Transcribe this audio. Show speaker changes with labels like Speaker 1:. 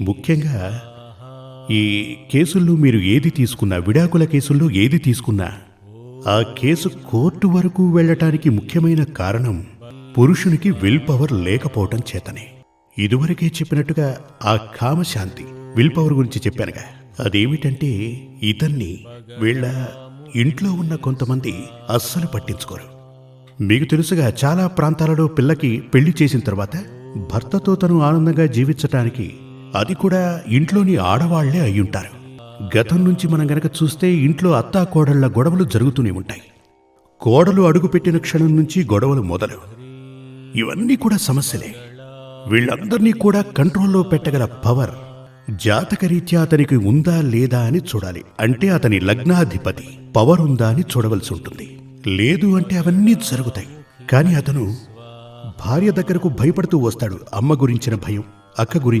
Speaker 1: ముఖ్యంగా ఈ కేసుల్లో మీరు ఏది తీసుకున్నా విడాకుల కేసుల్లో ఏది తీసుకున్నా ఆ కేసు కోర్టు వరకు వెళ్ళటానికి ముఖ్యమైన కారణం పురుషునికి విల్ పవర్ లేకపోవటం చేతనే. ఇదివరకే చెప్పినట్టుగా ఆ కామశాంతి విల్ పవర్ గురించి చెప్పానుగా. అదేమిటంటే ఇతన్ని వీళ్ళ ఇంట్లో ఉన్న కొంతమంది అస్సలు పట్టించుకోరు. మీకు తెలుసుగా చాలా ప్రాంతాలలో పిల్లకి పెళ్ళి చేసిన తర్వాత భర్తతో తను ఆనందంగా జీవించటానికి అది కూడా ఇంట్లోని ఆడవాళ్ళే అయ్యుంటారు. గతం నుంచి మనం గనక చూస్తే ఇంట్లో అత్తా కోడళ్ళ గొడవలు జరుగుతూనే ఉంటాయి. కోడలు అడుగుపెట్టిన క్షణం నుంచి గొడవలు మొదలు. ఇవన్నీ కూడా సమస్యలే. వీళ్ళందరినీ కూడా కంట్రోల్లో పెట్టగల పవర్ జాతకరీత్యా అతనికి ఉందా లేదా అని చూడాలి. అంటే అతని లగ్నాధిపతి పవర్ ఉందా అని చూడవలసి ఉంటుంది. లేదు అంటే అవన్నీ జరుగుతాయి. కానీ అతను భార్య దగ్గరకు భయపడుతూ వస్తాడు. అమ్మ గురించిన భయం అక్క గురించి